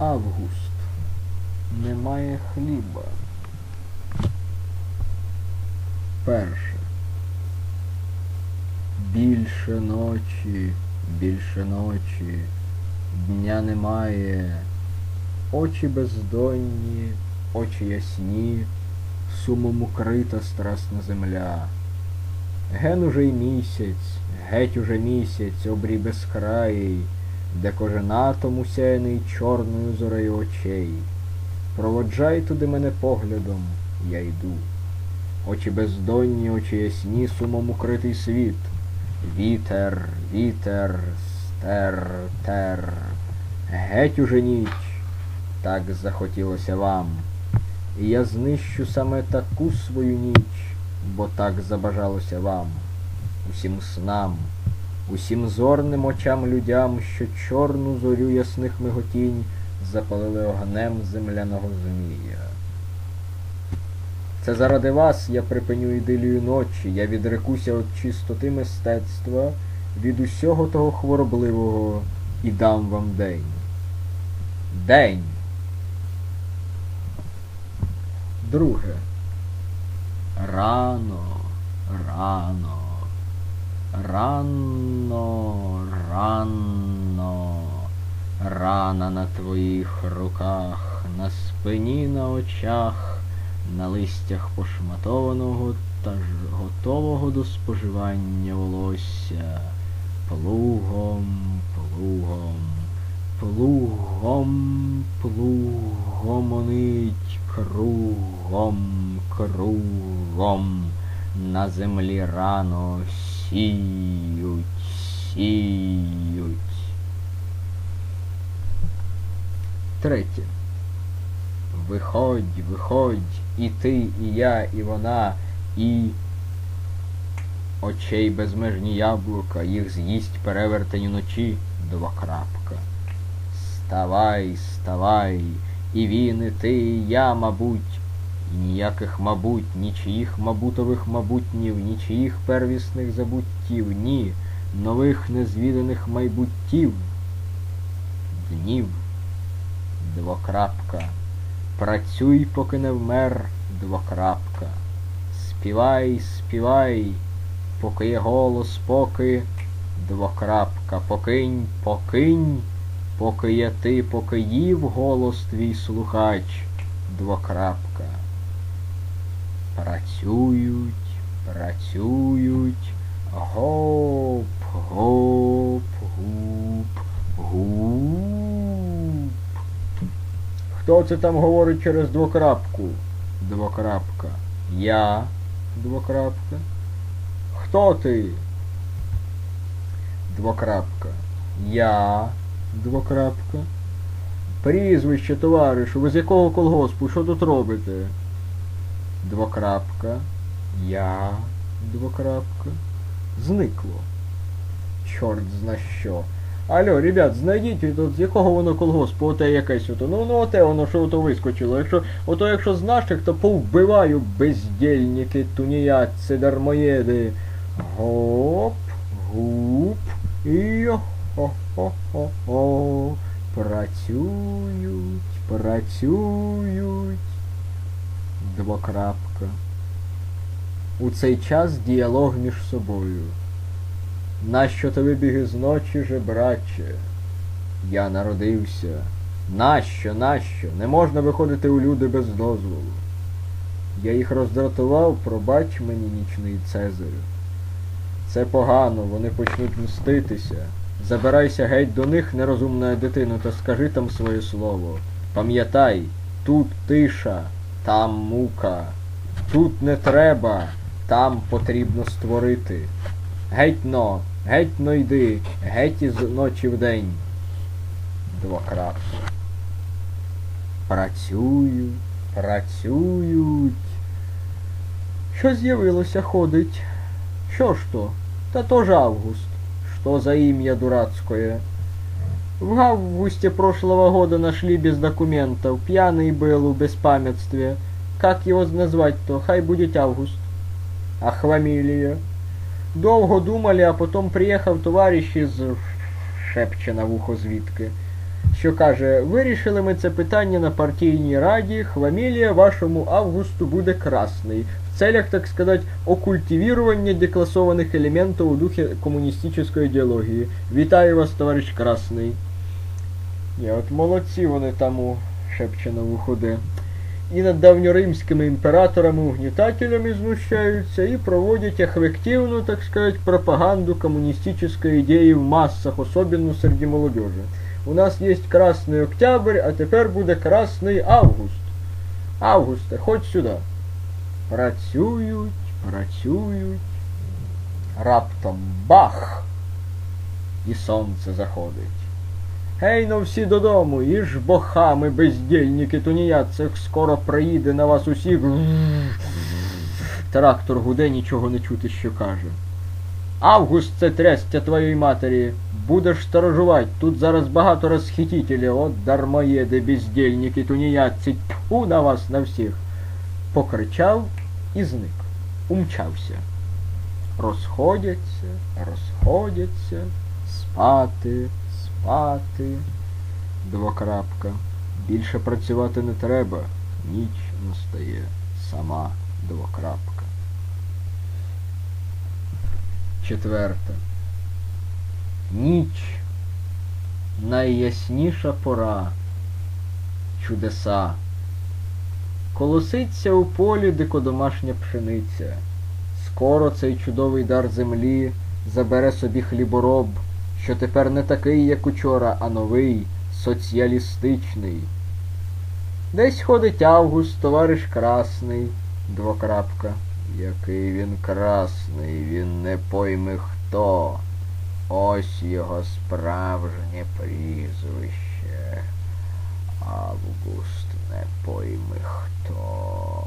Август. Немає хліба. Перше. Більше ночі, більше ночі, дня немає, очі бездонні, очі ясні, сумом укрита страсна земля. Ген уже й місяць, геть уже місяць, обрій безкраїй, де кожен атом усяяний чорною зорею очей. Проводжай туди мене поглядом, я йду. Очі бездонні, очі ясні, сумом укритий світ. Вітер, вітер, стер, тер. Геть уже ніч, так захотілося вам. І я знищу саме таку свою ніч, бо так забажалося вам, усім снам, усім зорним очам людям, що чорну зорю ясних миготінь запалили огнем земляного змія. Це заради вас я припиню ідилію ночі, я відрекуся від чистоти мистецтва, від усього того хворобливого і дам вам день. День. Друге. Рано, рано, рано, рано, рана на твоїх руках, на спині, на очах, на листях пошматованого та ж готового до споживання волосся, плугом, плугом, плугом, плугомонить кругом, кругом, на землі рано сіють, сіють. Третє. Виходь, виходь, і ти, і я, і вона, і очей безмежні яблука, їх з'їсть перевертень уночі двокрапка. Ставай, ставай, і він, і ти, і я, мабуть, ніяких, мабуть, нічиїх мабутових мабутнів, нічиїх первісних забуттів, ні, нових незвіданих майбуттів, днів, двокрапка. Працюй, поки не вмер, двокрапка. Співай, співай, поки є голос, поки двокрапка. Покинь, покинь, поки є ти, поки їв голос твій слухач, двокрапка. Працюють, працюють, гоп, гоп, гуп, гуп. Хто це там говорить через двокрапку? Двокрапка. Я. Двокрапка. Хто ти? Двокрапка. Я. Двокрапка. Прізвище, товаришу, ви з якого колгоспу? Що тут робите? Двокрапка. Я. Двокрапка. Зникло. Чорт зна що. Алло, ребят, знайдіть тут, з якого воно колгоспу, оте якесь ото. Ну, ну оте воно, що ото вискочило. Якщо, ото якщо з наших, то повбиваю бездільники, туніятці, дармоєди. Гоп, гуп, і хо-хо-хо-хо. Працюють, працюють. Двокрапка. У цей час діалог між собою. Нащо тобі біги з ночі, жебраче? Я народився. Нащо, нащо? Не можна виходити у люди без дозволу. Я їх роздратував, пробач мені, нічний Цезарю. Це погано, вони почнуть мститися. Забирайся геть до них, нерозумна дитино, та скажи там своє слово. Пам'ятай, тут тиша, там мука. Тут не треба, там потрібно створити. Геть но, геть но йди, геть із ночі в день. Двокрапка. Працюють, працюють. Що з'явилося ходить? Що ж то? Та то ж Август. Что за имя дурацкое? В августе прошлого года нашли без документов. Пьяный был в беспамятстве. Как его назвать-то? Хай будет Август. А фамилия? Довго думали, а потом приїхав товариш із шепче на вухо звідки. що каже, вирішили ми це питання на партійній раді, хвамілія вашому августу буде красний. В целях, так сказать, окультивирования деклассованных элементов у духе комуністичної ідеології. Вітаю вас, товариш Красний. Ні, от молодці вони там у шепче на виходи. І над давньоримськими імператорами-угнітателями знущаються і проводять ефективну, так сказать, пропаганду коммунистической идеи в массах, особенно среди молодежи. У нас є Красний Октябрь, а тепер буде Красний Август. Августе, ходь сюди. Працюють, працюють. Раптом бах! І сонце заходить. Гей, ну всі додому, і ж бохами, бездільники, тунеядцях скоро приїде на вас усіх. Трактор гуде, нічого не чути, що каже. Август це трястя твоєї матері. Будеш сторожувати. Тут зараз багато розхитителів, от дармоєди, бездільники, тунеядці. Тьфу на вас на всіх. Покричав і зник. Умчався. Розходяться, розходяться, спати, спати. Двокрапка. Більше працювати не треба. Ніч настає сама двокрапка. Четверта. Ніч. Найясніша пора. Чудеса. Колоситься у полі дикодомашня пшениця. Скоро цей чудовий дар землі забере собі хлібороб, що тепер не такий, як учора, а новий, соціалістичний. Десь ходить Август, товариш красний, двокрапка. Який він красний, він не пойме хто. Ось його справжнє прізвище. Август не пойме хто.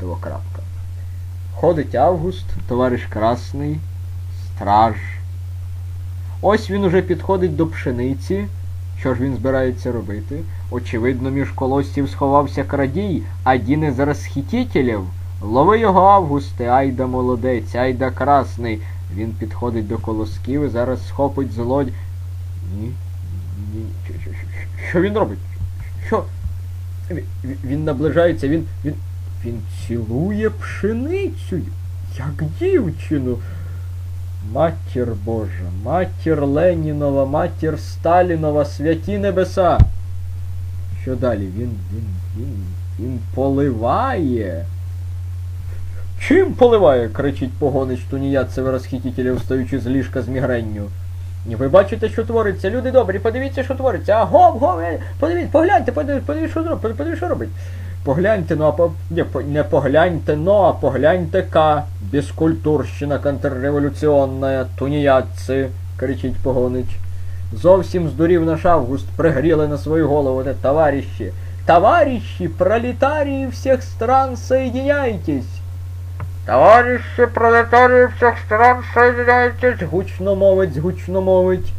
Двокрапка. Ходить Август, товариш красний, страж. Ось він уже підходить до пшениці. Що ж він збирається робити? Очевидно, між колоссів сховався крадій, один із розхитителів. Лови його, Августе, айда молодець, айда красний. Він підходить до колосків і зараз схопить злодь. Ні. Ні. Що, він робить? Що? Він наближається, він. він. він цілує пшеницю, як дівчину. Матір Божа, матір Ленінова, матір Сталінова, святі небеса. Що далі? Він, він, він, він поливає. Чим поливає? кричить погонич туніядцеве розхитителя, встаючи з ліжка з мігренню. Ви бачите, що твориться. Люди добрі, подивіться, що твориться. А гоп, гоп, подивіться, погляньте, подивіться, подивіться, що подивіться, що робить. Погляньте, ну а по... не, не погляньте, ну а погляньте ка. Безкультурщина контрреволюціонна, туніядці, кричить погонич. Зовсім здурів наш август, пригріли на свою голову те товарищи. Товарищи, пролетарии всех стран, соединяйтесь! Товарищи пролетарії всіх стран, соединяйтесь! Гучно мовить, гучно мовить.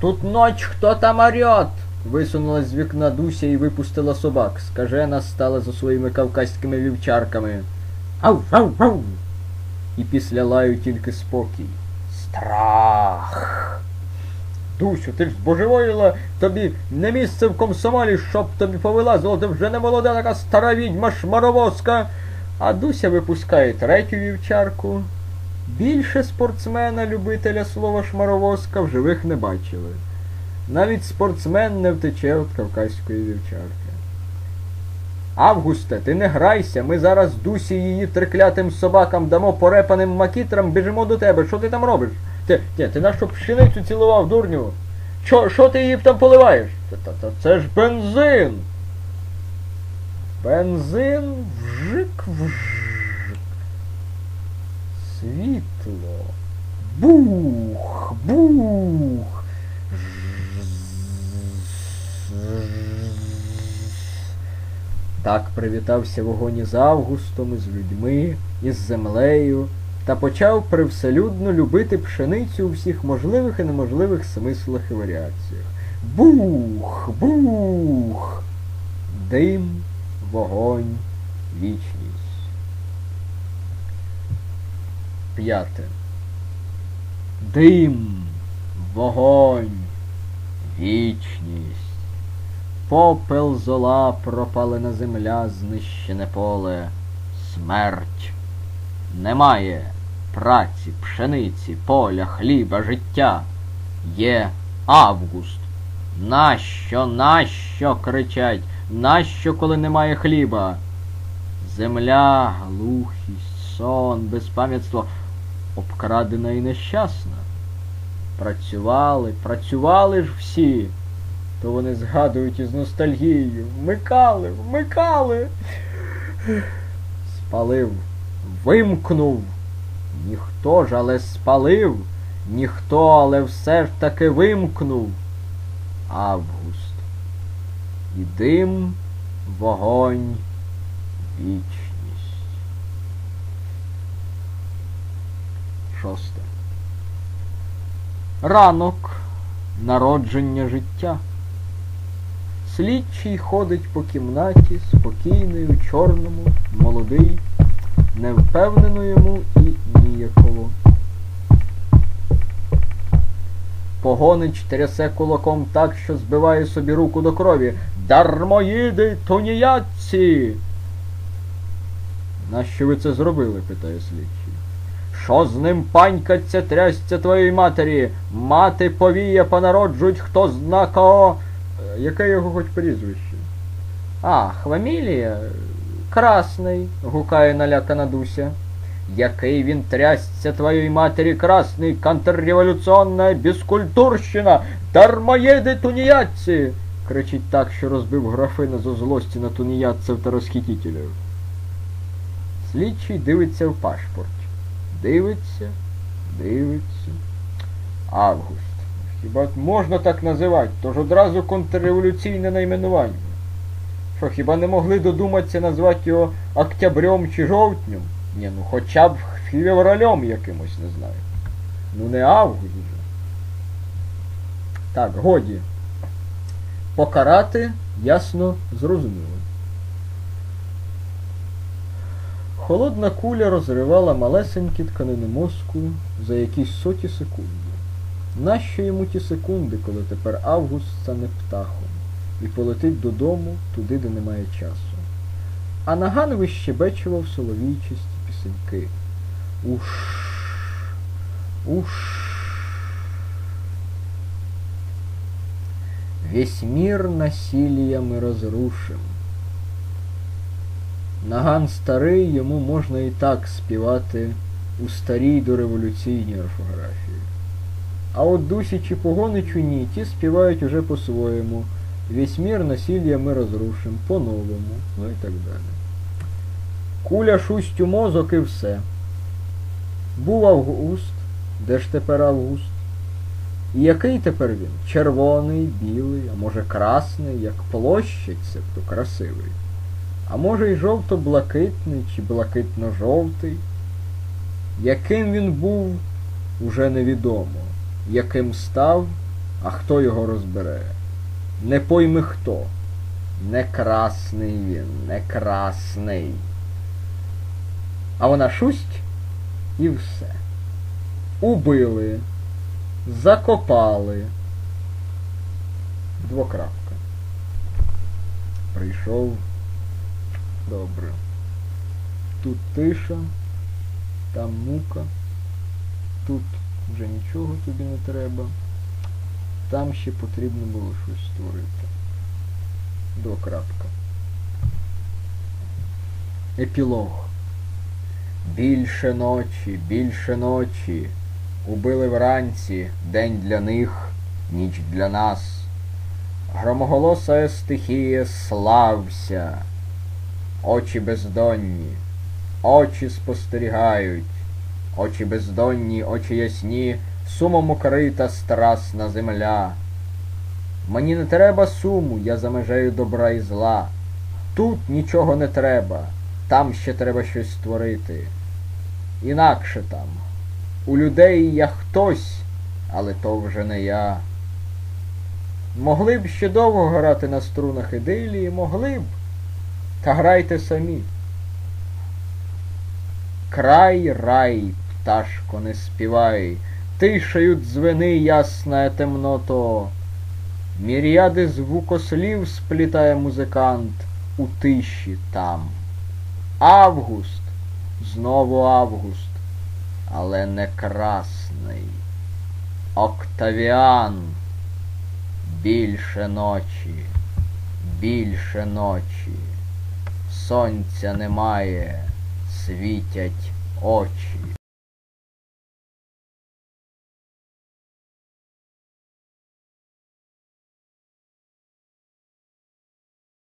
Тут ночь, хто там орет? Висунулась з вікна Дуся і випустила собак. Скажена стала за своїми кавказькими вівчарками. Ау, ау, ау! І після лаю тільки спокій. Страх. Дусю, ти ж збожеволіла, тобі не місце в комсомолі, щоб тобі повилазило, ти вже не молода така стара відьма шмаровозка. А Дуся випускає третю вівчарку. Більше спортсмена-любителя слова шмаровозка в живих не бачили. Навіть спортсмен не втече від кавказької вівчарки. Августе, ти не грайся, ми зараз Дусі її триклятим собакам дамо порепаним макітрам, біжимо до тебе. Що ти там робиш? Ти, ти, ти нашу пшеницю цілував, дурню? Що, що ти її там поливаєш? Та, та, та це ж бензин. Бензин вжик вжик. Світло. Бух, бух. Так привітався вогонь із Августом, із людьми, із землею, та почав привселюдно любити пшеницю у всіх можливих і неможливих смислах і варіаціях. Бух, бух, дим, вогонь, вічність. П'яте. Дим, вогонь, Вічність. Попел зола пропалена земля, знищене поле, смерть. Немає праці, пшениці, поля, хліба, життя. Є август. Нащо, нащо кричать? Нащо, коли немає хліба? Земля, глухість, сон, безпам'ятство обкрадена і нещасна. Працювали, працювали ж всі, то вони згадують із ностальгією. Вмикали, вмикали. Спалив, вимкнув. Ніхто ж, але спалив, ніхто, але все ж таки вимкнув. Август. І дим, вогонь, вічність. Шосте. Ранок народження життя. Слідчий ходить по кімнаті, спокійний у чорному, молодий, невпевнено йому і ніяково. Погонич трясе кулаком так, що збиває собі руку до крові. Дармоїди туніятці. Нащо ви це зробили? питає слідчий. Що з ним панькаться, трясця твоїй матері? Мати повіє понароджують, хто зна кого. Яке його хоч прізвище? А, фамілія? Красний, гукає налякана Дуся. Який він трясця твоїй матері красний, контрреволюційна безкультурщина, дармоєди туніятці, кричить так, що розбив графина зо злості на туніятців та розхитителів. Слідчий дивиться в пашпорт. Дивиться, дивиться. Август. Хіба можна так називати? Тож одразу контрреволюційне найменування. Що, хіба не могли додуматися назвати його октябрем чи жовтнем? Ні, ну хоча б февралем якимось, не знаю. Ну не август же. Так, годі. Покарати, ясно, зрозуміло. Холодна куля розривала малесенькі тканини мозку за якісь соті секунди. Нащо йому ті секунди, коли тепер август стане птахом і полетить додому, туди, де немає часу? А наган вищебечував соловійчисті пісеньки. Уш, уш. Весь мир насилиями разрушим. Наган старий, йому можна і так співати у старій дореволюційній орфографії. А от Дусі чи Погоничу ні, ті співають уже по-своєму. Весь мир насилля ми розрушим, по-новому, ну і так далі. Куля шусть у мозок і все. Був Август, де ж тепер Август? І який тепер він? Червоний, білий, а може красний, як площадь, себто красивий. А може й жовто-блакитний чи блакитно-жовтий. Яким він був, уже невідомо. Яким став, а хто його розбере. Не пойми хто. Не красний він, не красний. А вона шусть і все. Убили, закопали. Двокрапка. Прийшов. Добре. Тут тиша, там мука, тут вже нічого тобі не треба. Там ще потрібно було щось створити. Двокрапка. Епілог. Більше ночі, більше ночі. Убили вранці, день для них, ніч для нас. Громоголоса стихія слався. Очі бездонні, очі спостерігають, очі бездонні, очі ясні, сумом укрита страсна земля. Мені не треба суму, я за межею добра і зла. Тут нічого не треба, там ще треба щось створити. Інакше там. У людей я хтось, але то вже не я. Могли б ще довго грати на струнах ідилії, могли б. Та грайте самі. Край рай, пташко, не співай, тишею дзвени ясна темното. Мір'яди звукослів сплітає музикант у тиші там. Август, знову август, але не красний. Октавіан, більше ночі, більше ночі. Сонця немає, світять очі.